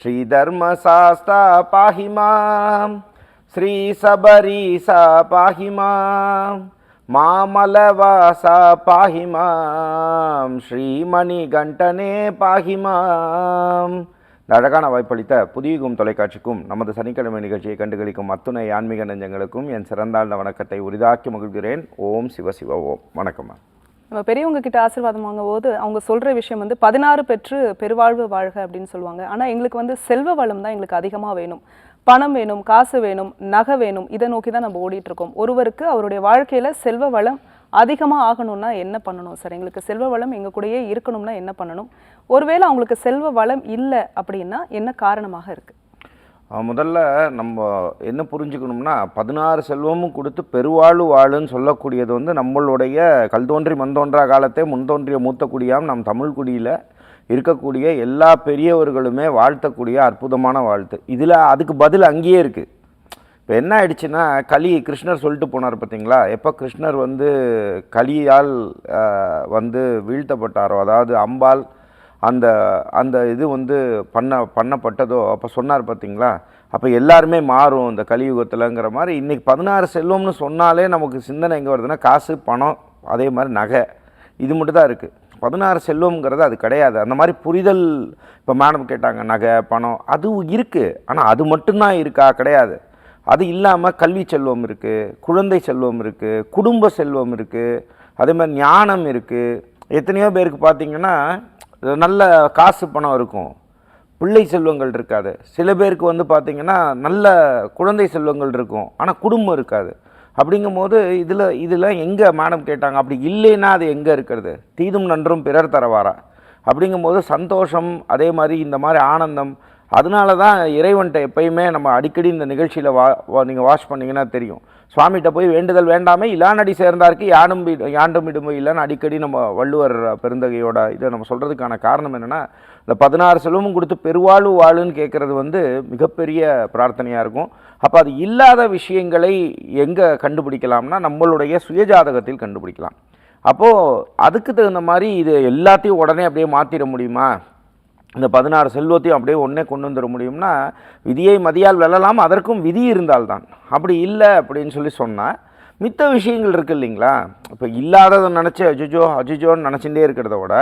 ஸ்ரீதர்மசாஸ்தா தர்ம சாஸ்தா ஸ்ரீ சபரீசா பாஹிமாம் மாமலவாசா பாஹிமாம் ஸ்ரீமணி கண்டனே பாஹிமாம் இந்த அழகான வாய்ப்பளித்த புதியகும் தொலைக்காட்சிக்கும் நமது சனிக்கிழமை நிகழ்ச்சியை கண்டுகளிக்கும் அத்துணை ஆன்மீக நெஞ்சங்களுக்கும் என் சிறந்தாழ்ந்த வணக்கத்தை உரிதாக்கி மகிழ்கிறேன். ஓம் சிவ சிவ ஓம். வணக்கம் நம்ம பெரியவங்க கிட்ட ஆசீர்வாதம் வாங்கும்போது அவங்க சொல்ற விஷயம் வந்து பதினாறு பெற்று பெருவாழ்வு வாழ்க அப்படின்னு சொல்லுவாங்க. ஆனா எங்களுக்கு வந்து செல்வ வளம் தான் எங்களுக்கு அதிகமாக வேணும். பணம் வேணும் காசு வேணும் நகை வேணும் இதை நோக்கி தான் நம்ம ஓடிட்டு இருக்கோம். ஒருவருக்கு அவருடைய வாழ்க்கையில செல்வ வளம் அதிகமாக ஆகணும்னா என்ன பண்ணணும் சார்? எங்களுக்கு செல்வ வளம் எங்கள் கூடயே இருக்கணும்னா என்ன பண்ணணும்? ஒருவேளை அவங்களுக்கு செல்வ வளம் இல்லை அப்படின்னா என்ன காரணமாக இருக்குது முதல்ல நம்ம என்ன புரிஞ்சுக்கணும்னா பதினாறு செல்வமும் கொடுத்து பெருவாழ்வு வாழுன்னு சொல்லக்கூடியது வந்து நம்மளுடைய கல்தோன்றி மந்தோன்றா காலத்தை தோன்றா காலத்தே மூத்த குடியாம் நம் தமிழ் குடியில் இருக்கக்கூடிய எல்லா பெரியவர்களுமே வாழ்த்தக்கூடிய அற்புதமான வாழ்த்து. இதில் அதுக்கு பதில் அங்கேயே இருக்குது இப்போ என்ன ஆயிடுச்சுன்னா களி கிருஷ்ணர் சொல்லிட்டு போனார் பார்த்தீங்களா எப்போ கிருஷ்ணர் வந்து களியால் வந்து வீழ்த்தப்பட்டாரோ அதாவது அம்பாள் அந்த அந்த இது வந்து பண்ண பண்ணப்பட்டதோ அப்போ சொன்னார் பார்த்தீங்களா அப்போ எல்லாருமே மாறும் இந்த கலியுகத்தில்ங்கிற மாதிரி. இன்றைக்கி பதினாறு செல்வம்னு சொன்னாலே நமக்கு சிந்தனை எங்கே வருதுன்னா காசு பணம் அதே மாதிரி நகை. இது மட்டும் தான் இருக்குது பதினாறு செல்வம்ங்கிறது அது கிடையாது. அந்த மாதிரி புரிதல் இப்போ மேடம் கேட்டாங்க நகை பணம் அது இருக்குது ஆனால் அது மட்டும்தான் இருக்கா? கிடையாது. அது இல்லாமல் கல்வி செல்வம் இருக்குது குழந்தை செல்வம் இருக்குது குடும்ப செல்வம் இருக்குது அதே மாதிரி ஞானம் இருக்குது எத்தனையோ பேருக்கு பார்த்தீங்கன்னா நல்ல காசு பணம் இருக்கும். பிள்ளை செல்வங்கள் இருக்காது. சில பேருக்கு வந்து பார்த்திங்கன்னா நல்ல குழந்தை செல்வங்கள் இருக்கும். ஆனால் குடும்பம் இருக்காது. அப்படிங்கும்போது இதில் இதில் எங்கே மேடம் கேட்டாங்க? அப்படி இல்லைன்னா அது எங்கே இருக்கிறது? தீதும் நன்றும் பிறர் தரவாரா? அப்படிங்கும்போது சந்தோஷம் அதே மாதிரி இந்த மாதிரி ஆனந்தம் அதனால தான் இறைவன்கிட்ட எப்பயுமே நம்ம அடிக்கடி இந்த நிகழ்ச்சியில் வா நீங்கள் வாஷ் பண்ணிங்கன்னா தெரியும். சுவாமிகிட்ட போய் வேண்டுதல் வேண்டாமே இலானடி சேர்ந்தாருக்கு யானும் யாண்டும் இடும்பு இல்லைன்னு அடிக்கடி நம்ம வள்ளுவர் பெருந்தகையோட இதை நம்ம சொல்கிறதுக்கான காரணம் என்னென்னா இந்த பதினாறு செல்வமும் கொடுத்து பெருவாழ்வு வாழுன்னு கேட்குறது வந்து மிகப்பெரிய பிரார்த்தனையாக இருக்கும். அப்போ அது இல்லாத விஷயங்களை எங்கே கண்டுபிடிக்கலாம்னா நம்மளுடைய சுயஜாதகத்தில் கண்டுபிடிக்கலாம். அப்போது அதுக்கு தகுந்த மாதிரி இது எல்லாத்தையும் உடனே அப்படியே மாற்றிட முடியுமா? இந்த பதினாறு செல்வத்தையும் அப்படியே ஒன்றே கொண்டு வந்துட முடியும்னா விதியை மதியால் வெல்லலாம் அதற்கும் விதி இருந்தால்தான். அப்படி இல்லை அப்படின்னு சொல்லி சொன்னால் மித்த விஷயங்கள் இருக்குது இல்லைங்களா? இப்போ இல்லாததை நினச்சி அஜிஜோ அஜிஜோன்னு நினச்சிட்டே இருக்கிறத விட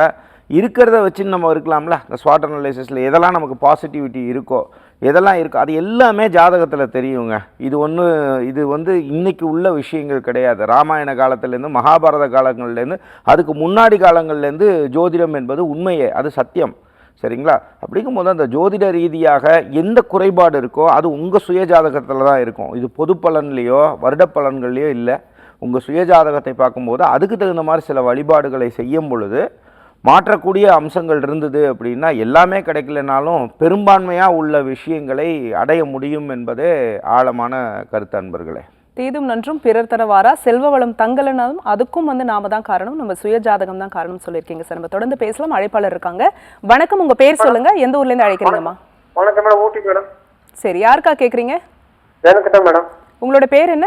இருக்கிறத வச்சு நம்ம இருக்கலாம்ல? இந்த ஸ்வாட் அனலைசிஸில் எதெல்லாம் நமக்கு பாசிட்டிவிட்டி இருக்கோ எதெல்லாம் இருக்கோ அது எல்லாமே ஜாதகத்தில் தெரியுங்க. இது ஒன்று இது வந்து இன்றைக்கி உள்ள விஷயங்கள் கிடையாது. ராமாயண காலத்துலேருந்து மகாபாரத காலங்கள்லேருந்து அதுக்கு முன்னாடி காலங்கள்லேருந்து ஜோதிடம் என்பது உண்மையே அது சத்தியம். சரிங்களா? அப்படிங்கும்போது அந்த ஜோதிட ரீதியாக எந்த குறைபாடு இருக்கோ அது உங்கள் சுய ஜாதகத்தில் தான் இருக்கும். இது பொது பலன்லேயோ வருட பலன்கள்லையோ இல்லை. உங்கள் சுய ஜாதகத்தை பார்க்கும்போது அதுக்கு தகுந்த மாதிரி சில வழிபாடுகளை செய்யும் பொழுது மாற்றக்கூடிய அம்சங்கள் இருந்தது அப்படின்னா எல்லாமே கிடைக்கலனாலும் பெரும்பான்மையாக உள்ள விஷயங்களை அடைய முடியும் என்பதே ஆழமான கருத்து அன்பர்களே. தீதும் நன்றும் பிறர் தரவாரா? செல்வ வளம் தங்கலைனாலும் அதுக்கும் வந்து நாம தான் காரணம். நம்ம சுய ஜாதகம் தான் காரணம் சொல்லியிருக்கீங்க சார். நம்ம தொடர்ந்து பேசலாம். அழைப்பாளர் இருக்காங்க. வணக்கம். உங்க பேர் சொல்லுங்க. எந்த ஊர்ல இருந்து அழைக்கிறீங்கம்மா வணக்கம். மேடம். ஊட்டி மேடம். சரி. யாருக்கா கேக்குறீங்க? எனக்கு தான் மேடம். உங்களோட பேர் என்ன?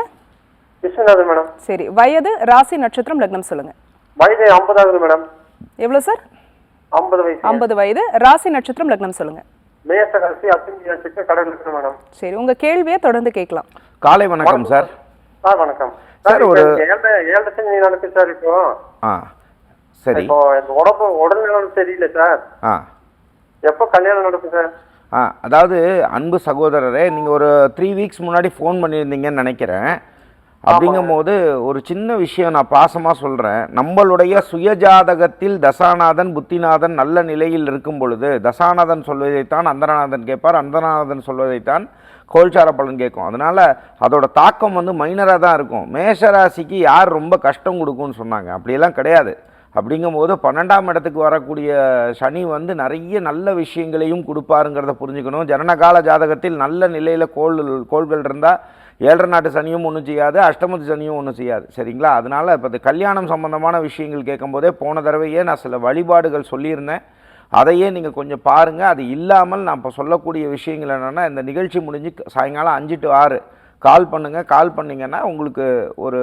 விஸ்வநாதன் மேடம். சரி. வயது? ராசி நட்சத்திரம் லக்னம் சொல்லுங்க. வயது ஐம்பதாவது மேடம். எவ்வளவு சார்? ஐம்பது வயசு. ஐம்பது வயது. ராசி நட்சத்திரம் லக்னம் சொல்லுங்க. மேச ராசி அத்திஞ்சி நட்சத்திரம் கடல் இருக்கு மேடம். சரி உங்க கேள்வியை தொடர்ந்து கேட்கலாம். காலை வணக்கம் சார். சார் வணக்கம். சார், ஒரு- ஏழரை ஏழரை சனி நடக்கு சார் இப்போ. ஆ சரி. இப்போ இந்த உடம்பு உடல்நலம் சரியில்லை சார். ஆ. எப்போ கல்யாணம் நடக்கும் சார்? ஆ அதாவது அன்பு சகோதரரே நீங்கள் ஒரு த்ரீ வீக்ஸ் முன்னாடி ஃபோன் பண்ணியிருந்தீங்கன்னு நினைக்கிறேன். அப்படிங்கும்போது ஒரு சின்ன விஷயம் நான் பாசமாக சொல்கிறேன் நம்மளுடைய சுயஜாதகத்தில் தசாநாதன் புத்திநாதன் நல்ல நிலையில் இருக்கும் பொழுது தசாநாதன் சொல்வதைத்தான் அந்தரநாதன் கேட்பார் அந்தரநாதன் சொல்வதைத்தான் கோல்சார பலன் கேட்கும். அதனால் அதோட தாக்கம் வந்து மைனராக தான் இருக்கும். மேஷராசிக்கு யார் ரொம்ப கஷ்டம் கொடுக்கும்னு சொன்னாங்க. அப்படியெல்லாம் கிடையாது. அப்படிங்கும்போது பன்னெண்டாம் இடத்துக்கு வரக்கூடிய சனி வந்து நிறைய நல்ல விஷயங்களையும் கொடுப்பாருங்கிறத புரிஞ்சுக்கணும். ஜனனகால ஜாதகத்தில் நல்ல நிலையில் கோள் கோள்கள் இருந்தால் ஏழரை நாட்டு சனியும் ஒன்றும் செய்யாது அஷ்டமத்து சனியும் ஒன்றும் செய்யாது. சரிங்களா? அதனால் இப்போ இந்த கல்யாணம் சம்பந்தமான விஷயங்கள் கேட்கும்போதே போன தடவையே நான் சில வழிபாடுகள் சொல்லியிருந்தேன். அதையே நீங்கள் கொஞ்சம் பாருங்கள் அது இல்லாமல் நான் இப்போ சொல்லக்கூடிய விஷயங்கள் என்னென்னா இந்த நிகழ்ச்சி முடிஞ்சு சாயங்காலம் அஞ்சு டு ஆறு கால் பண்ணுங்கள் கால் பண்ணிங்கன்னா உங்களுக்கு ஒரு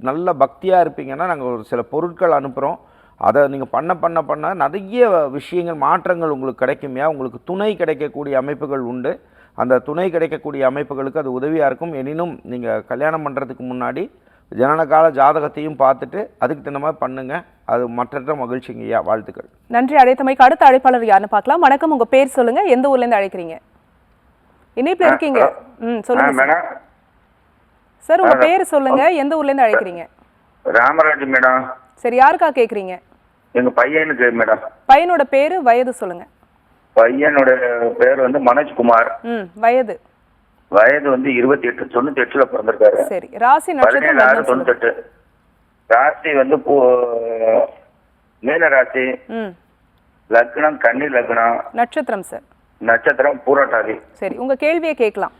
நல்ல பக்தியாக இருப்பீங்கன்னா நாங்கள் ஒரு சில பொருட்கள் அனுப்புகிறோம் அதை நீங்கள் பண்ண பண்ண பண்ண நிறைய விஷயங்கள் மாற்றங்கள் உங்களுக்கு கிடைக்குமையா? உங்களுக்கு துணை கிடைக்கக்கூடிய அமைப்புகள் உண்டு. அந்த துணை கிடைக்கக்கூடிய அமைப்புகளுக்கு அது உதவியாக இருக்கும். எனினும் நீங்கள் கல்யாணம் பண்ணுறதுக்கு முன்னாடி ஜனனகால ஜாதகத்தையும் பார்த்துட்டு அதுக்கு தகுந்த மாதிரி பண்ணுங்கள் அது மற்ற மகிழ்ச்சிங்கய்யா. வாழ்த்துக்கள். நன்றி. அழைத்தமைக்கு அடுத்த அழைப்பாளர் யாருன்னு பார்க்கலாம். வணக்கம். உங்க பேர் சொல்லுங்க. எந்த ஊர்ல இருந்து அழைக்கிறீங்க? இணைப்புல இருக்கீங்க. ம் சொல்லுங்க சார். உங்க பேர் சொல்லுங்க. எந்த ஊர்ல இருந்து அழைக்கிறீங்க? ராமராஜ் மேடம். சரி யாருக்கா கேக்குறீங்க? எங்க பையனுக்கு மேடம். பையனோட பேரு வயது சொல்லுங்க. பையனோட பேர் வந்து மனோஜ்குமார். ம் வயது. வயது வந்து இருபத்தி எட்டு தொண்ணூத்தி எட்டுல பிறந்திருக்காரு. சரி ராசி நட்சத்திரம் பதினேழு ஆறு சொல்லுங்க. தொண்ணூத்தெட்டு. ராசி வந்து மீன ராசி. ம். லக்னம் கன்னி லக்னம். நட்சத்திரம் சார். நட்சத்திரம் பூரட்டாதி. சரி உங்க கேள்வியை கேட்கலாம்.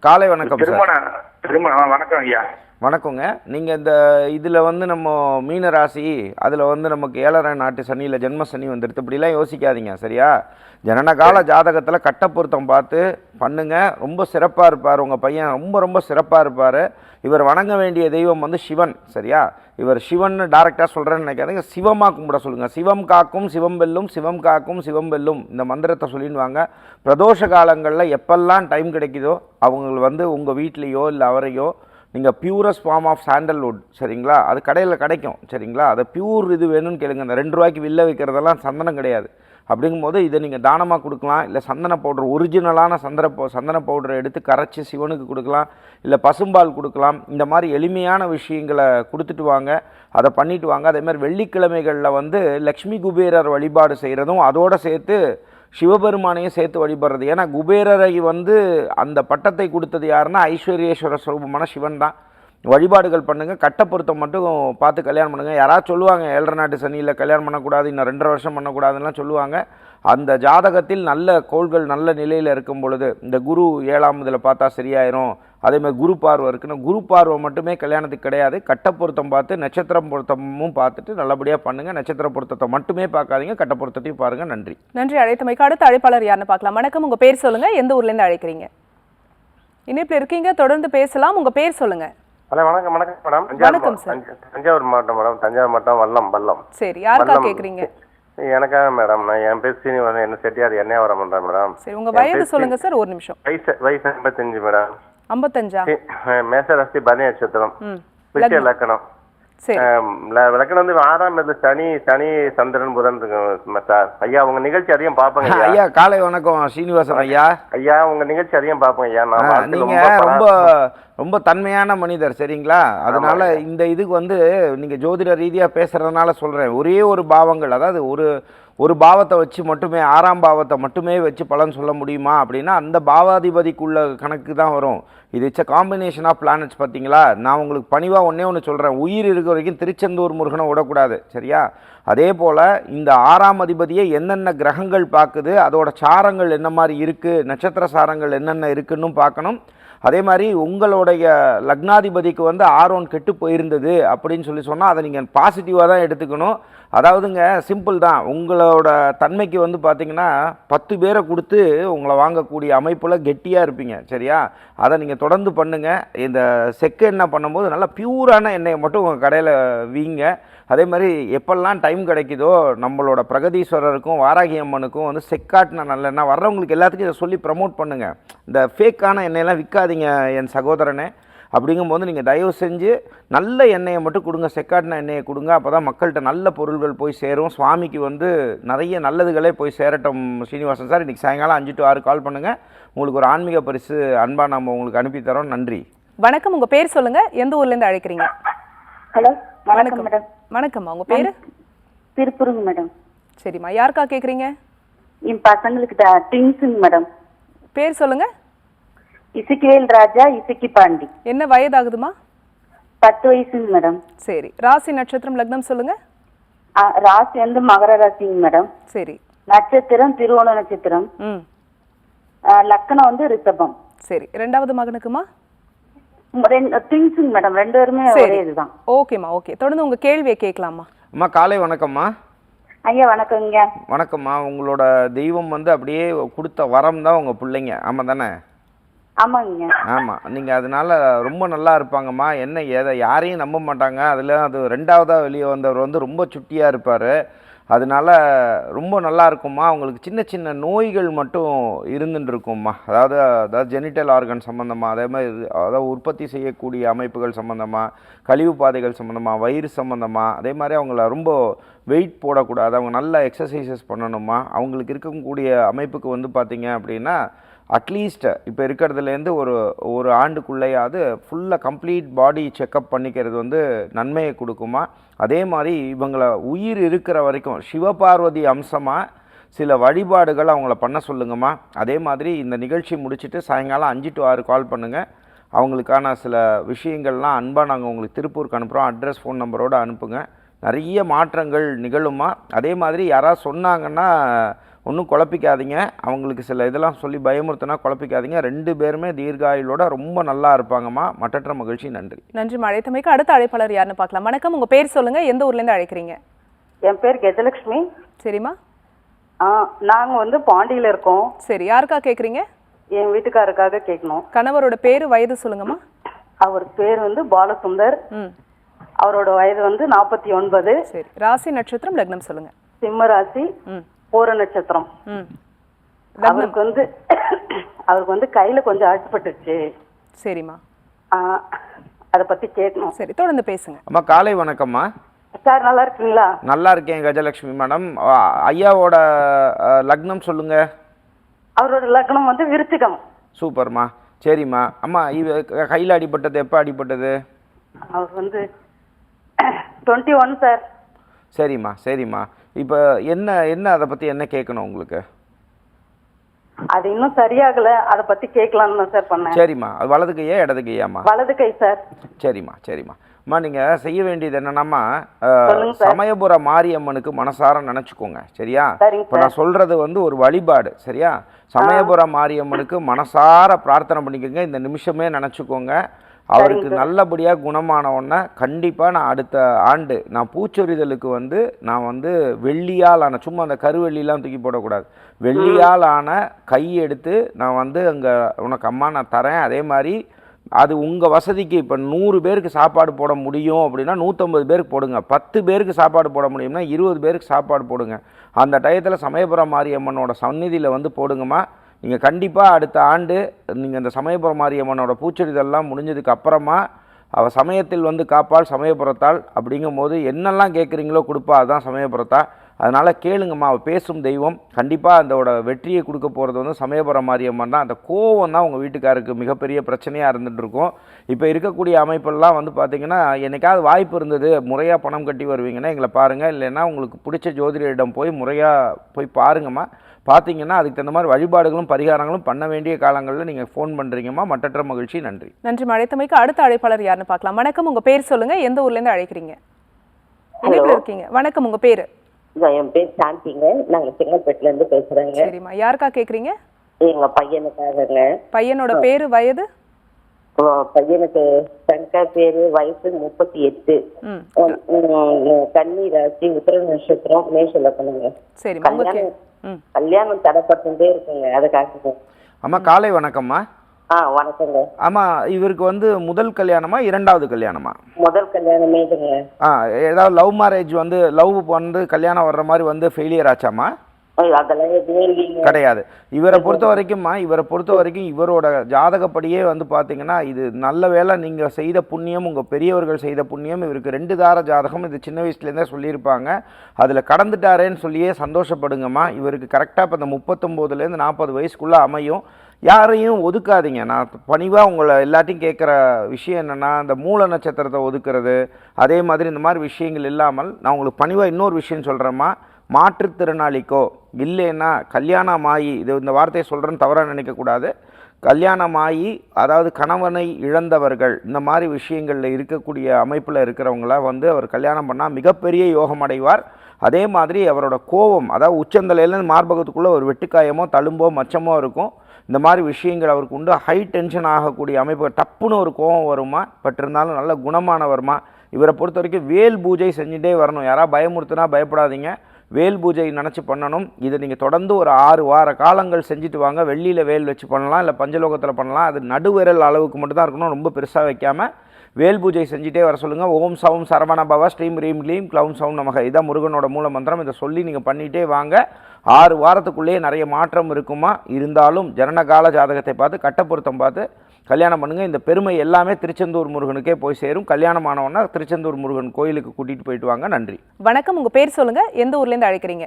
காலை வணக்கம் திருமணம் வணக்கம் ஐயா. வணக்கங்க. நீங்கள் இந்த இதில் வந்து நம்ம மீன ராசி அதில் வந்து நமக்கு ஏழரை நாட்டு சனியில் ஜென்ம சனி வந்துடுது இப்படிலாம் யோசிக்காதீங்க சரியா? ஜனனகால ஜாதகத்தில் கட்ட பொருத்தம் பார்த்து பண்ணுங்க. ரொம்ப சிறப்பாக இருப்பார். உங்கள் பையன் ரொம்ப ரொம்ப சிறப்பாக இருப்பார். இவர் வணங்க வேண்டிய தெய்வம் வந்து சிவன் சரியா? இவர் சிவன் டைரெக்டாக சொல்கிறேன்னு நினைக்காதீங்க. சிவமாக கும்பிட சொல்லுங்கள் சிவம் காக்கும் சிவம் வெல்லும் சிவம் காக்கும் சிவம் வெல்லும். இந்த மந்திரத்தை சொல்லிடுவாங்க பிரதோஷ காலங்களில் எப்பெல்லாம் டைம் கிடைக்குதோ அவங்க வந்து உங்கள் வீட்லேயோ இல்லை அவரையோ நீங்கள் பியூரஸ்ட் ஃபார்ம் ஆஃப் சாண்டல்வுட் சரிங்களா? அது கடையில் கிடைக்கும் சரிங்களா? அதை பியூர் இது வேணும்னு கேளுங்க. அந்த ரெண்டு ரூபாய்க்கு வில்ல வைக்கிறதெல்லாம் சந்தனம் கிடையாது. அப்படிங்கும்போது இதை நீங்கள் தானமாக கொடுக்கலாம்? இல்லை சந்தன பவுடர் ஒரிஜினலான சந்தன பவு சந்தன பவுடரை எடுத்து கரைச்சி சிவனுக்கு கொடுக்கலாம். இல்லை பசும்பால் கொடுக்கலாம். இந்த மாதிரி எளிமையான விஷயங்களை கொடுத்துட்டு வாங்க. அதை பண்ணிட்டு வாங்க. அதேமாதிரி வெள்ளிக்கிழமைகளில் வந்து லக்ஷ்மி குபேரர் வழிபாடு செய்கிறதும் அதோடு சேர்த்து சிவபெருமானையும் சேர்த்து வழிபடுறது. ஏன்னா குபேரரை வந்து அந்த பட்டத்தை கொடுத்தது யாருன்னா ஐஸ்வர்யேஸ்வர ஸ்வரூபமான சிவன் தான். வழிபாடுகள் பண்ணுங்கள் கட்ட பொருத்தம் மட்டும் பார்த்து கல்யாணம் பண்ணுங்கள் யாராவது சொல்லுவாங்க ஏழரை நாட்டு சனியில் கல்யாணம் பண்ணக்கூடாது இன்னும் ரெண்டரை வருஷம் பண்ணக்கூடாதுலாம் சொல்லுவாங்க. அந்த ஜாதகத்தில் நல்ல கோள்கள் நல்ல நிலையில் இருக்கும் பொழுது இந்த குரு ஏழாம் இதில் பார்த்தா சரியாயிரும். அதே மாதிரி குரு பார்வை இருக்குன்னா குரு பார்வை மட்டுமே கல்யாணத்துக்கு கிடையாது. கட்ட பொருத்தம் பார்த்து நட்சத்திரம் பொருத்தமும் பார்த்துட்டு நல்லபடியாக பண்ணுங்கள் நட்சத்திர பொருத்தத்தை மட்டுமே பார்க்காதீங்க. கட்ட பொருத்தத்தையும் பாருங்கள் நன்றி. நன்றி. அழைத்தமைக்கு அடுத்த அழைப்பாளர் யாருன்னு பார்க்கலாம். வணக்கம். உங்கள் பேர் சொல்லுங்கள் எந்த ஊர்லேருந்து அழைக்கிறீங்க? இணைப்புல இருக்கீங்க. தொடர்ந்து பேசலாம். உங்கள் பேர் சொல்லுங்கள் ஹலோ வணக்கம் வணக்கம் மேடம். வணக்கம் சார். தஞ்சா- தஞ்சாவூர் மாவட்டம் மேடம். தஞ்சாவூர் மாவட்டம் வல்லம் வல்லம். சரி யாருக்கா. கேக்குறீங்க? எனக்காக மேடம் நான் என் பேர் சீனிவாசன் என்ன செட்டியார் என்ன வர பண்றேன் மேடம். சரி உங்க வயது சொல்லுங்க சார் ஒரு நிமிஷம். வயசு வயசு ஐம்பத்தஞ்சு மேடம். ஐம்பத்தஞ்சா? மேசராசி பனி நட்சத்திரம். ம். லக்கணம் வந்து ஆறாம் இடத்துல சனி சனி சந்திரன் புதன் சார். ஐயா உங்க நிகழ்ச்சி அதிகம் பாப்பேங்க ஐயா. காலை வணக்கம் ஸ்ரீனிவாசன் ஐயா. ஐயா உங்க நிகழ்ச்சி அதிகம் பாப்பேங்க ஐயா. நான் நீங்க ரொம்ப ரொம்ப தன்மையான மனிதர் சரிங்களா? அதனால இந்த இதுக்கு வந்து நீங்க ஜோதிட ரீதியா பேசுறதுனால சொல்றேன். ஒரே ஒரு பாவங்கள் அதாவது ஒரு ஒரு பாவத்தை வச்சு மட்டுமே ஆறாம் பாவத்தை மட்டுமே வச்சு பலன் சொல்ல முடியுமா அப்படின்னா அந்த பாவாதிபதிக்குள்ள கணக்கு தான் வரும். இது இட்ஸ் காம்பினேஷன் ஆஃப் பிளானட்ஸ் பார்த்தீங்களா? நான் உங்களுக்கு பணிவாக ஒன்றே ஒன்று சொல்கிறேன் உயிர் இருக்க வரைக்கும் திருச்செந்தூர் முருகனை விடக்கூடாது சரியா? அதே போல் இந்த ஆறாம் அதிபதியை என்னென்ன கிரகங்கள் பார்க்குது அதோட சாரங்கள் என்ன மாதிரி இருக்குது நட்சத்திர சாரங்கள் என்னென்ன இருக்குன்னு பார்க்கணும். அதே மாதிரி உங்களுடைய லக்னாதிபதிக்கு வந்து ஆரோன் கெட்டு போயிருந்தது அப்படின்னு சொல்லி சொன்னால் அதை நீங்கள் பாசிட்டிவாக தான் எடுத்துக்கணும். அதாவதுங்க சிம்பிள் தான். உங்களோட தன்மைக்கு வந்து பார்த்தீங்கன்னா பத்து பேரை கொடுத்து உங்களை வாங்கக்கூடிய அமைப்பில் கெட்டியாக இருப்பீங்க சரியா? அதை நீங்கள் தொடர்ந்து பண்ணுங்கள் இந்த செக்கு எண்ணெய் பண்ணும்போது நல்லா பியூரான எண்ணெயை மட்டும் உங்கள் கடையில் வீங்க. அதே மாதிரி எப்பெல்லாம் டைம் கிடைக்குதோ நம்மளோட பிரகதீஸ்வரருக்கும் வாராகி அம்மனுக்கும் வந்து செக்காட்டின நல்லெண்ணெய் வர்றவங்களுக்கு எல்லாத்துக்கும் இதை சொல்லி ப்ரமோட் பண்ணுங்கள் இந்த ஃபேக்கான எண்ணெயெல்லாம் விற்காதீங்க என் சகோதரனே. அப்படிங்கும்போது நீங்கள் தயவு செஞ்சு நல்ல எண்ணெயை மட்டும் கொடுங்க. செக்காட்டின எண்ணெயை கொடுங்க. அப்போ தான் மக்கள்கிட்ட நல்ல பொருள்கள் போய் சேரும். சுவாமிக்கு வந்து நிறைய நல்லதுகளே போய் சேரட்டும் ஸ்ரீனிவாசன் சார். இன்றைக்கி சாயங்காலம் அஞ்சு டு ஆறு கால் பண்ணுங்கள் உங்களுக்கு ஒரு ஆன்மீக பரிசு அன்பாக நம்ம உங்களுக்கு அனுப்பி தரோம். நன்றி. வணக்கம். உங்கள் பேர் சொல்லுங்கள் எந்த ஊர்லேருந்து அழைக்கிறீங்க? ஹலோ வணக்கம் மேடம். வணக்கம்மா உங்க பேரு? திருப்பூருங்க மேடம். சரிம்மா யாருக்கா கேக்குறீங்க? என் பசங்களுக்கு ட்வின்ஸுங்க மேடம். பேர் சொல்லுங்க. இசக்கிவேல் ராஜா இசக்கி பாண்டி. என்ன வயதாகுதுமா பத்து வயசுங்க மேடம். சரி ராசி நட்சத்திரம் லக்னம் சொல்லுங்க. ராசி வந்து மகர ராசிங்க மேடம். சரி. நட்சத்திரம் திருவோண நட்சத்திரம். ம். ஆ, லக்னம் வந்து ரிஷபம். சரி ரெண்டாவது மகனுக்குமா? ட்வின்ஸுங்க மேடம் ரெண்டு பேருமே சரி. ஒரே இதுதான். ஓகேம்மா ஓகே தொடர்ந்து உங்க கேள்வியை கேட்கலாமா? அம்மா காலை வணக்கம்மா. ஐயா வணக்கங்க வணக்கம்மா. உங்களோட தெய்வம் வந்து அப்படியே கொடுத்த வரம் தான் உங்கள் பிள்ளைங்க. ஆமாம் தானே? ஆமாங்க. ஆமாம் நீங்கள் அதனால ரொம்ப நல்லா இருப்பாங்கம்மா. என்ன எதை யாரையும் நம்ப மாட்டாங்க. அதில் அது ரெண்டாவதாக வெளியே வந்தவர் வந்து ரொம்ப சுட்டியாக இருப்பார். அதனால ரொம்ப நல்லா இருக்கும்மா. அவங்களுக்கு சின்ன சின்ன நோய்கள் மட்டும் இருந்துட்டு இருக்கும்மா. அதாவது அதாவது ஜெனிட்டல் ஆர்கன் சம்மந்தமாக அதே மாதிரி அதாவது உற்பத்தி செய்யக்கூடிய அமைப்புகள் சம்மந்தமாக கழிவு பாதைகள் சம்மந்தமாக வயிறு சம்மந்தமாக அதே மாதிரி அவங்கள ரொம்ப வெயிட் போடக்கூடாது. அவங்க நல்ல எக்ஸசைசஸ் பண்ணணுமா அவங்களுக்கு இருக்கக்கூடிய அமைப்புக்கு வந்து பார்த்திங்க அப்படின்னா அட்லீஸ்ட் இப்போ இருக்கிறதுலேருந்து ஒரு ஒரு ஆண்டுக்குள்ளேயாவது ஃபுல்லாக கம்ப்ளீட் பாடி செக்கப் பண்ணிக்கிறது வந்து நன்மையை கொடுக்குமா? அதே மாதிரி இவங்களை உயிர் இருக்கிற வரைக்கும் சிவபார்வதி அம்சமாக சில வழிபாடுகள் அவங்கள பண்ண சொல்லுங்கம்மா. அதே மாதிரி இந்த நிகழ்ச்சி முடிச்சுட்டு சாயங்காலம் அஞ்சு டு ஆறு கால் பண்ணுங்கள் அவங்களுக்கான சில விஷயங்கள்லாம் அன்பாக நாங்கள் உங்களுக்கு திருப்பூருக்கு அனுப்புகிறோம் அட்ரஸ் ஃபோன் நம்பரோடு அனுப்புங்க. நிறைய மாற்றங்கள் நிகழுமா? அதே மாதிரி யாராவது சொன்னாங்கன்னா ஒன்றும் குழப்பிக்காதீங்க. அவங்களுக்கு சில இதெல்லாம் சொல்லி பயமுறுத்தினா குழப்பிக்காதீங்க. ரெண்டு பேருமே தீர்காயுளோட ரொம்ப நல்லா இருப்பாங்கம்மா. மட்டற்ற மகிழ்ச்சி. நன்றி. நன்றி அழைத்தமைக்கு அடுத்த அழைப்பாளர் யாருன்னு பார்க்கலாம். வணக்கம். உங்க பேர் சொல்லுங்க. எந்த ஊர்ல இருந்து அழைக்கிறீங்க? என் பேர் கெஜலட்சுமி. சரிம்மா. ஆ, நாங்க வந்து பாண்டியில இருக்கோம். சரி யாருக்கா கேக்குறீங்க? என் வீட்டுக்காரருக்காக கேட்கணும் கணவரோட பேரு வயது சொல்லுங்கம்மா. அவர் பேர் வந்து பாலசுந்தர். ம். அவரோட வயது வந்து நாற்பத்தி ஒன்பது. சரி. ராசி நட்சத்திரம் லக்னம் சொல்லுங்க. சிம்ம ராசி. ம். பூர நட்சத்திரம். ம். அவருக்கு வந்து அவருக்கு வந்து கையில கொஞ்சம் அடிபட்டுருச்சு. சரிம்மா. ஆ, அத பத்தி கேட்கணும் சரி தொடர்ந்து பேசுங்க. அம்மா காலை வணக்கம்மா. சார் நல்லா இருக்கீங்களா? நல்லா இருக்கேன் கஜலட்சுமி மேடம். ஐயாவோட லக்னம் சொல்லுங்கள் அவரோட லக்னம் வந்து விருச்சிகம். சூப்பர்மா. சரிம்மா. அம்மா இவ கையில் அடிபட்டது எப்போ அடிபட்டது? அவர் வந்து டுவெண்ட்டி ஒன் சார். சரிம்மா சரிம்மா. இப்போ என்ன என்ன அதை பற்றி என்ன கேட்கணும் உங்களுக்கு? அது இன்னும் சரியாகல. அத பத்தி கேட்கலாம்னு தான் சார் பண்ணேன். சரிம்மா. அது வலது கையா இடது கையாம்மா? வலது கை சார். சரிம்மா சரிம்மா. அம்மா நீங்கள் செய்ய வேண்டியது என்னென்னம்மா. சமயபுர மாரியம்மனுக்கு மனசார நினச்சிக்கோங்க. சரியா? இப்போ நான் சொல்கிறது வந்து ஒரு வழிபாடு. சரியா? சமயபுர மாரியம்மனுக்கு மனசார பிரார்த்தனை பண்ணிக்கோங்க. இந்த நிமிஷமே நினச்சிக்கோங்க. அவருக்கு நல்லபடியாக குணமான உடனே கண்டிப்பாக நான் அடுத்த ஆண்டு நான் பூச்சொரிதலுக்கு வந்து நான் வந்து வெள்ளியால் ஆன சும்மா அந்த கருவெள்ளிலாம் தூக்கி போடக்கூடாது. வெள்ளியால் ஆன கை எடுத்து நான் வந்து அங்கே உனக்கு அம்மா நான் தரேன். அதே மாதிரி அது உங்கள் வசதிக்கு இப்போ நூறு பேருக்கு சாப்பாடு போட முடியும் அப்படின்னா நூற்றம்பது பேருக்கு போடுங்க. பத்து பேருக்கு சாப்பாடு போட முடியும்னா இருபது பேருக்கு சாப்பாடு போடுங்க. அந்த டயத்தில் சமயபுரம் மாரியம்மனோட சந்நிதியில் வந்து போடுங்கம்மா. நீங்கள் கண்டிப்பாக அடுத்த ஆண்டு நீங்கள் அந்த சமயபுரம் மாரியம்மனோட பூச்செறிதல்லாம் முடிஞ்சதுக்கு அப்புறமா அவள் சமயத்தில் வந்து காப்பாள் சமயபுரத்தாள் அப்படிங்கும்போது என்னெல்லாம் கேட்குறீங்களோ கொடுப்பா அதுதான் சமயபுரத்தா. அதனால் கேளுங்கம்மா அவள் பேசும் தெய்வம். கண்டிப்பாக அதோட வெற்றியை கொடுக்க போகிறது வந்து சமயபுரம் மாரியம்மன் தான். அந்த கோவம் தான் உங்கள் வீட்டுக்காருக்கு மிகப்பெரிய பிரச்சனையாக இருந்துகிட்ருக்கும் இப்போ இருக்கக்கூடிய அமைப்பெல்லாம் வந்து பார்த்தீங்கன்னா என்னைக்காவது வாய்ப்பு இருந்தது முறையாக பணம் கட்டி வருவீங்கன்னா எங்களை பாருங்கள் இல்லைன்னா உங்களுக்கு பிடிச்ச ஜோதிடரிடம் போய் முறையாக போய் பாருங்கம்மா. பார்த்தீங்கன்னா அதுக்கு தகுந்த மாதிரி வழிபாடுகளும் பரிகாரங்களும் பண்ண வேண்டிய காலங்களில் நீங்கள் ஃபோன் பண்ணுறீங்கம்மா மட்டற்ற மகிழ்ச்சி. நன்றி. நன்றி அழைத்தமைக்கு அடுத்த அழைப்பாளர் யாருன்னு பார்க்கலாம். வணக்கம். உங்க பேர் சொல்லுங்க. எந்த ஊர்ல இருந்து அழைக்கிறீங்க? இணைப்புல இருக்கீங்க? வணக்கம். உங்க பேரு? என் பேர் சாந்திங்க. நாங்க செங்கல்பட்டுல இருந்து பேசுறேங்க. சரிம்மா. யாருக்கா கேக்குறீங்க? எங்க பையனுக்காகங்க. பையனோட பேரு வயது? பையனுக்கு சங்கர் பேரு வயசு முப்பத்தி எட்டு கன்னி ராசி உத்தர நட்சத்திரம் மேஷ லக்கணுங்க சரிம்மா. உங்க கே கல்யாணம் ம் கல்யாணம் தடைப்பட்டுட்டே இருக்குங்க அதுக்காக அம்மா காலை வணக்கம்மா. ஆ வணக்கங்க. ஆமாம் இவருக்கு வந்து முதல் கல்யாணமா இரண்டாவது கல்யாணமா? முதல் கல்யாணமே இதுங்க. ஆ ஏதாவது லவ் மேரேஜ் வந்து லவ் வந்து கல்யாணம் வர்ற மாதிரி வந்து ஃபெயிலியர் ஆச்சாமா கிடையாது. இவரை பொறுத்த வரைக்கும்மா இவரை பொறுத்த வரைக்கும் இவரோட ஜாதகப்படியே வந்து பார்த்தீங்கன்னா இது நல்ல வேளை நீங்கள் செய்த புண்ணியம் உங்கள் பெரியவர்கள் செய்த புண்ணியம் இவருக்கு ரெண்டு தார ஜாதகம் இது சின்ன வயசுலேருந்தே சொல்லியிருப்பாங்க. அதில் கடந்துட்டாரேன்னு சொல்லியே சந்தோஷப்படுங்கம்மா. இவருக்கு கரெக்டாக இப்போ இந்த முப்பத்தொம்போதுலேருந்து நாற்பது வயசுக்குள்ளே அமையும். யாரையும் ஒதுக்காதீங்க. நான் பணிவாக உங்களை எல்லாத்தையும் கேட்குற விஷயம் என்னென்னா இந்த மூல நட்சத்திரத்தை ஒதுக்குறது அதே மாதிரி இந்த மாதிரி விஷயங்கள் இல்லாமல் நான் உங்களுக்கு பணிவாக இன்னொரு விஷயம் சொல்கிறேம்மா மாற்றுத்திறனாளிக்கோ இல்லைன்னா கல்யாணம் இது இந்த வார்த்தையை சொல்கிறேன்னு தவறாக நினைக்கக்கூடாது. கல்யாணமாகி அதாவது கணவனை இழந்தவர்கள் இந்த மாதிரி விஷயங்களில் இருக்கக்கூடிய அமைப்பில் இருக்கிறவங்கள வந்து அவர் கல்யாணம் பண்ணால் மிகப்பெரிய யோகம் அடைவார் அதே மாதிரி அவரோட கோபம் அதாவது உச்சந்தலையிலேருந்து மார்பகத்துக்குள்ளே ஒரு வெட்டுக்காயமோ தழும்போ மச்சமோ இருக்கும். இந்த மாதிரி விஷயங்கள் அவருக்கு உண்டு. ஹை டென்ஷன் ஆகக்கூடிய அமைப்பு டப்புன்னு ஒரு கோபம் வருமா? பட் இருந்தாலும் நல்ல குணமானவருமா. இவரை பொறுத்த வரைக்கும் வேல் பூஜை செஞ்சுட்டே வரணும். யாராவது பயமுறுத்துனா பயப்படாதீங்க. வேல் பூஜை நினச்சி பண்ணணும். இதை நீங்கள் தொடர்ந்து ஒரு ஆறு வார காலங்கள் செஞ்சுட்டு வாங்க. வெள்ளியில் வேல் வச்சு பண்ணலாம் இல்லை பஞ்சலோகத்தில் பண்ணலாம். அது நடுவிரல் அளவுக்கு மட்டும்தான் இருக்கணும். ரொம்ப பெருசாக வைக்காமல் வேல் பூஜை செஞ்சுட்டே வர சொல்லுங்கள் ஓம் சவும் சரவண பவ ஸ்ரீம் ரீம் க்ளீம் க்ளவுன் சவும் நமக. இதான் முருகனோட மூல மந்திரம். இதை சொல்லி நீங்கள் பண்ணிகிட்டே வாங்க. ஆறு வாரத்துக்குள்ளேயே நிறைய மாற்றம் இருக்குமா? இருந்தாலும் ஜனனகால ஜாதகத்தை பார்த்து கட்டப்பொருத்தம் பார்த்து கல்யாணம் பண்ணுங்கள் இந்த பெருமை எல்லாமே திருச்செந்தூர் முருகனுக்கே போய் சேரும். கல்யாணமானவொன்னா திருச்செந்தூர் முருகன் கோயிலுக்கு கூட்டிகிட்டு போயிட்டு வாங்க. நன்றி. வணக்கம். உங்க பேர் சொல்லுங்க. எந்த ஊர்ல இருந்து அழைக்கிறீங்க?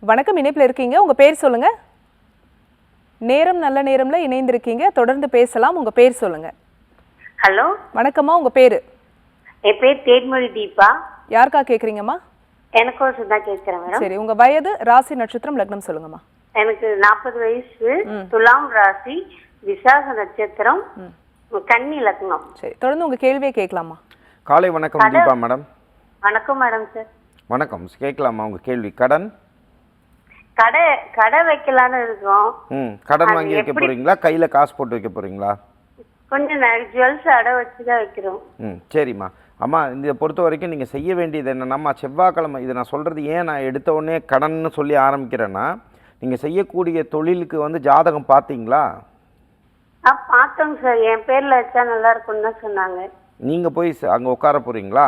வணக்கம். இணைப்பில் இருக்கீங்க. உங்க பேர் சொல்லுங்க. நேரம் நல்ல நேரம்ல இணைந்திருக்கீங்க. தொடர்ந்து பேசலாம். உங்க பேர் சொல்லுங்க. ஹலோ? வணக்கம்மா. உங்க பேரு? என் பேர் தேன்மொழி தீபா. யாருக்கா கேக்குறீங்கம்மா? எனக்கோசம் தான் கேட்கிறேன் மேடம். சரி. உங்க வயது? ராசி நட்சத்திரம் லக்னம் சொல்லுங்கம்மா. எனக்கு நாற்பது வயசு. துலாம் ராசி. விசாக நட்சத்திரம் கன்னி லக்னம். சரி தொடர்ந்து உங்க கேள்வியை கேட்கலாமா? காலை வணக்கம் தீபா மேடம். வணக்கம் மேடம் சார் வணக்கம். கேட்கலாமா உங்கள் கேள்வி? கடன்? கடை கடை வைக்கலான்னு இருக்கோம். ம் கடன் வாங்கி வைக்க போகிறீங்களா கையில் காசு போட்டு வைக்க போகிறீங்களா கொஞ்சம் ஜுவல்ஸ் அடை வச்சு தான் வைக்கிறோம். ம் சரிம்மா. அம்மா இதை பொறுத்த வரைக்கும் நீங்கள் செய்ய வேண்டியது என்னென்னம்மா? செவ்வாய்க்கிழமை இதை நான் சொல்கிறது ஏன் நான் எடுத்த உடனே கடன்னு சொல்லி ஆரம்பிக்கிறேன்னா நீங்கள் செய்யக்கூடிய தொழிலுக்கு வந்து ஜாதகம் பார்த்தீங்களா? ஆ பார்த்தோங்க சார். என் பேர்ல வச்சா நல்லா இருக்கும்னு தான் சொன்னாங்க. நீங்கள் போய் அங்கே உட்கார போகிறீங்களா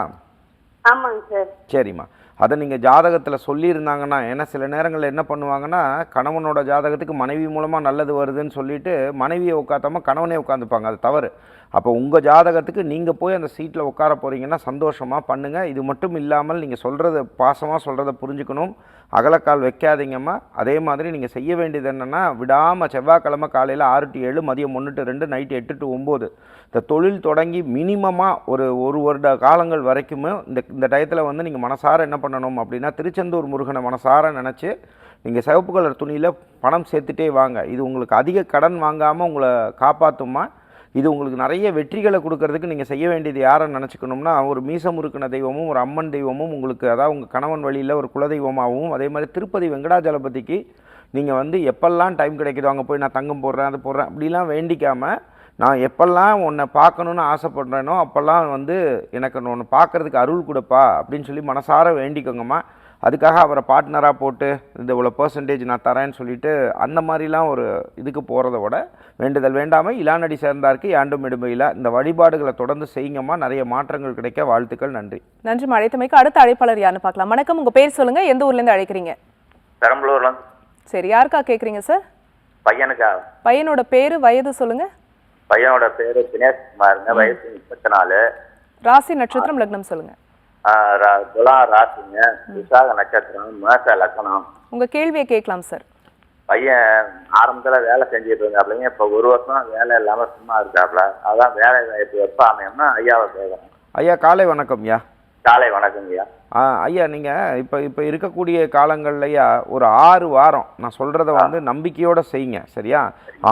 ஆமாங்க சார். சரிம்மா. அதை நீங்கள் ஜாதகத்தில் சொல்லியிருந்தாங்கன்னா ஏன்னா சில நேரங்களில் என்ன பண்ணுவாங்கன்னா கணவனோட ஜாதகத்துக்கு மனைவி மூலமாக நல்லது வருதுன்னு சொல்லிட்டு மனைவியை உட்காத்தாம கணவனே உட்காந்துப்பாங்க அது தவறு. அப்போ உங்கள் ஜாதகத்துக்கு நீங்கள் போய் அந்த சீட்டில் உட்கார போகிறீங்கன்னா சந்தோஷமாக பண்ணுங்கள் இது மட்டும் இல்லாமல் நீங்கள் சொல்கிறத பாசமாக சொல்கிறத புரிஞ்சுக்கணும். அகலக்கால் வைக்காதீங்கம்மா. அதே மாதிரி நீங்கள் செய்ய வேண்டியது என்னென்னா விடாமல் செவ்வாய்க்கிழமை காலையில் ஆறு டு ஏழு மதியம் ஒன்று டு ரெண்டு நைட்டு எட்டு டு ஒம்பது. இந்த தொழில் தொடங்கி மினிமமாக ஒரு ஒரு வருட காலங்கள் வரைக்குமே இந்த இந்த டயத்தில் வந்து நீங்கள் மனசார என்ன பண்ணணும் அப்படின்னா திருச்செந்தூர் முருகனை மனசார நினச்சி நீங்கள் சிவப்பு கலர் துணியில் பணம் சேர்த்துட்டே வாங்க. இது உங்களுக்கு அதிக கடன் வாங்காமல் உங்களை காப்பாற்றுமா இது உங்களுக்கு நிறைய வெற்றிகளை கொடுக்கறதுக்கு நீங்கள் செய்ய வேண்டியது யாரை நினச்சிக்கணும்னா ஒரு மீசம் முறுக்கின தெய்வமும் ஒரு அம்மன் தெய்வமும் உங்களுக்கு அதாவது உங்கள் கணவன் வழியில் ஒரு குலதெய்வமாகவும் அதே மாதிரி திருப்பதி வெங்கடாஜலபதிக்கு நீங்கள் வந்து எப்பெல்லாம் டைம் கிடைக்குதோ அங்கே போய் நான் தங்கம் போடுறேன் அது போடுறேன் அப்படிலாம் வேண்டிக்காமல் நான் எப்பெல்லாம் உன்னை பார்க்கணுன்னு ஆசைப்படுறேனோ அப்போல்லாம் வந்து எனக்கு ஒன்று பார்க்கறதுக்கு அருள் கொடுப்பா அப்படின்னு சொல்லி மனசார வேண்டிக்கோங்கம்மா. அதுக்காக அவரை பார்ட்னராக போட்டு இந்த இவ்வளோ பர்சன்டேஜ் நான் தரேன்னு சொல்லிட்டு அந்த மாதிரிலாம் ஒரு இதுக்கு போகிறத விட வேண்டுதல் வேண்டாமல் இளாநடி சேர்ந்தாருக்கு யாண்டும் இடுமையில் இந்த வழிபாடுகளை தொடர்ந்து செய்யுங்கம்மா. நிறைய மாற்றங்கள் கிடைக்க வாழ்த்துக்கள். நன்றி. நன்றி அழைத்தமைக்கு அடுத்த அழைப்பாளர் யாருன்னு பார்க்கலாம். வணக்கம். உங்க பேர் சொல்லுங்க. எந்த ஊர்ல இருந்து அழைக்கிறீங்க? பெரம்பலூர்ல. சரி யாருக்கா கேக்குறீங்க சார்? பையனுக்கா? பையனோட பேரு வயது சொல்லுங்க. பையனோட பேரு தினேஷ் குமாருங்க வயசு முப்பத்தி நாலு. ராசி நட்சத்திரம் லக்னம் சொல்லுங்க. துலா ராசிங்க. விசாக நட்சத்திரம் மேச லக்கணம் உங்க கேள்வியை கேட்கலாம் சார். பையன் ஆரம்பத்துல வேலை செஞ்சுட்டு இருந்தாப்லைங்க இப்போ ஒரு வருஷம் வேலை இல்லாம சும்மா இருக்காப்ல அதான் வேலை வாய்ப்பு எப்போ அமையும்னா ஐயாவை கேட்கணும் ஐயா காலை வணக்கம் ஐயா. காலை வணக்கங்கய்யா ஆ ஐயா நீங்கள் இப்போ இப்போ இருக்கக்கூடிய காலங்கள்லையா ஒரு ஆறு வாரம் நான் சொல்கிறத வந்து நம்பிக்கையோடு செய்யுங்க சரியா?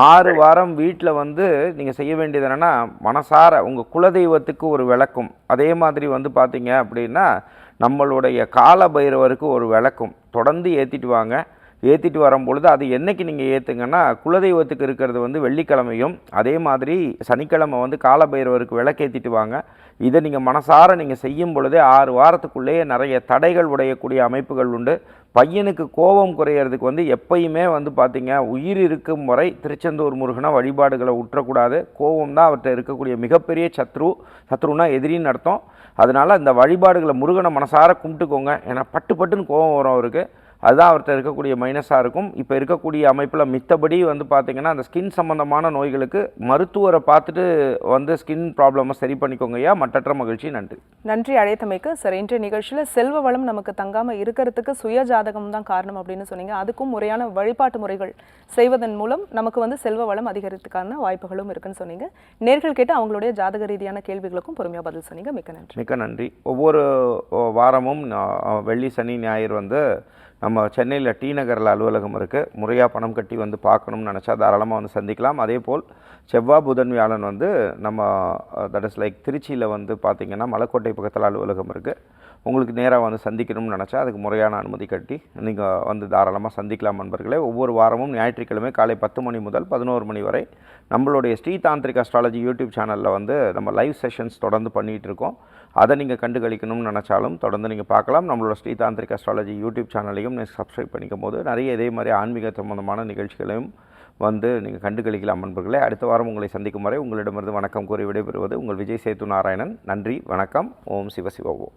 ஆறு வாரம் வீட்டில் வந்து நீங்கள் செய்ய வேண்டியது என்னென்னா மனசார உங்கள் குலதெய்வத்துக்கு ஒரு விளக்கும். அதே மாதிரி வந்து பார்த்தீங்க அப்படின்னா நம்மளுடைய கால பைரவருக்கு ஒரு விளக்கும். தொடர்ந்து ஏற்றிட்டு வாங்க. ஏற்றிட்டு வரும்பொழுது அது என்னைக்கு நீங்கள் ஏற்றுங்கன்னா குலதெய்வத்துக்கு இருக்கிறது வந்து வெள்ளிக்கிழமையும் அதே மாதிரி சனிக்கிழமை வந்து காலபைரவருக்கு விளக்கேற்றிட்டு வாங்க. இதை நீங்கள் மனசார நீங்கள் செய்யும் பொழுதே ஆறு வாரத்துக்குள்ளேயே நிறைய தடைகள் உடையக்கூடிய அமைப்புகள் உண்டு. பையனுக்கு கோபம் குறையிறதுக்கு வந்து எப்பயுமே வந்து பார்த்திங்க உயிர் இருக்கும் வரை திருச்செந்தூர் முருகனை வழிபாடுகளை உற்றக்கூடாது. கோபம் தான் அவர்கிட்ட இருக்கக்கூடிய மிகப்பெரிய சத்ரு சத்ருனா எதிரின்னு அர்த்தம். அதனால் இந்த வழிபாடுகளை முருகனை மனசார கும்பிட்டுக்கோங்க. ஏன்னா பட்டு பட்டுன்னு கோபம் வரும் அவருக்கு. அதுதான் அவர்கிட்ட இருக்கக்கூடிய மைனஸாக இருக்கும். இப்போ இருக்கக்கூடிய அமைப்பில் மித்தபடி வந்து பார்த்திங்கன்னா அந்த ஸ்கின் சம்மந்தமான நோய்களுக்கு மருத்துவரை பார்த்துட்டு வந்து ஸ்கின் ப்ராப்ளமை சரி பண்ணிக்கோங்க ஐயா. மற்றற்ற மகிழ்ச்சி. நன்றி. நன்றி அழைத்தமைக்கு சார் இன்றைய நிகழ்ச்சியில செல்வ வளம் நமக்கு தங்காம இருக்கிறதுக்கு சுய ஜாதகம் தான் காரணம் அப்படின்னு சொன்னீங்க. அதுக்கும் முறையான வழிபாட்டு முறைகள் செய்வதன் மூலம் நமக்கு வந்து செல்வ வளம் அதிகரித்துக்கான வாய்ப்புகளும் இருக்குன்னு சொன்னீங்க. நேர்கள் கேட்டு அவங்களுடைய ஜாதக ரீதியான கேள்விகளுக்கும் பொறுமையா பதில் சொன்னீங்க. மிக்க நன்றி. மிக்க நன்றி. ஒவ்வொரு வாரமும் வெள்ளி சனி ஞாயிறு வந்து நம்ம சென்னையில் டி நகரில் அலுவலகம் இருக்குது முறையாக பணம் கட்டி வந்து பார்க்கணும்னு நினச்சா தாராளமாக வந்து சந்திக்கலாம். அதே போல் செவ்வாய் புதன் வியாழன் வந்து நம்ம தட் இஸ் லைக் திருச்சியில் வந்து பார்த்திங்கன்னா மலைக்கோட்டை பக்கத்தில் அலுவலகம் இருக்குது உங்களுக்கு நேராக வந்து சந்திக்கணும்னு நினச்சா அதுக்கு முறையான அனுமதி கட்டி நீங்கள் வந்து தாராளமாக சந்திக்கலாம் நண்பர்களே. ஒவ்வொரு வாரமும் ஞாயிற்றுக்கிழமை காலை பத்து மணி முதல் பதினோரு மணி வரை நம்மளுடைய ஸ்ரீ தாந்திரிக் அஸ்ட்ராலஜி யூடியூப் சேனலில் வந்து நம்ம லைவ் செஷன்ஸ் தொடர்ந்து பண்ணிகிட்டு இருக்கோம். அதை நீங்கள் கண்டு கழிக்கணும்னு நினச்சாலும் தொடர்ந்து நீங்கள் பார்க்கலாம். நம்மளோட ஸ்ரீ தாந்திரிக் அஸ்ட்ராலஜி யூடியூப் சேனலையும் நீங்கள் சப்ஸ்கிரைப் பண்ணிக்கும் போது நிறைய இதே மாதிரி ஆன்மீக சம்பந்தமான நிகழ்ச்சிகளையும் வந்து நீங்கள் கண்டுகளிக்கலாம் நண்பர்களே. அடுத்த வாரம் உங்களை சந்திக்கும் வரை உங்களிடமிருந்து வணக்கம் கூறி விடைபெறுவது உங்கள் விஜய் சேத்து நாராயணன். நன்றி வணக்கம். ஓம் சிவ சிவ ஓம்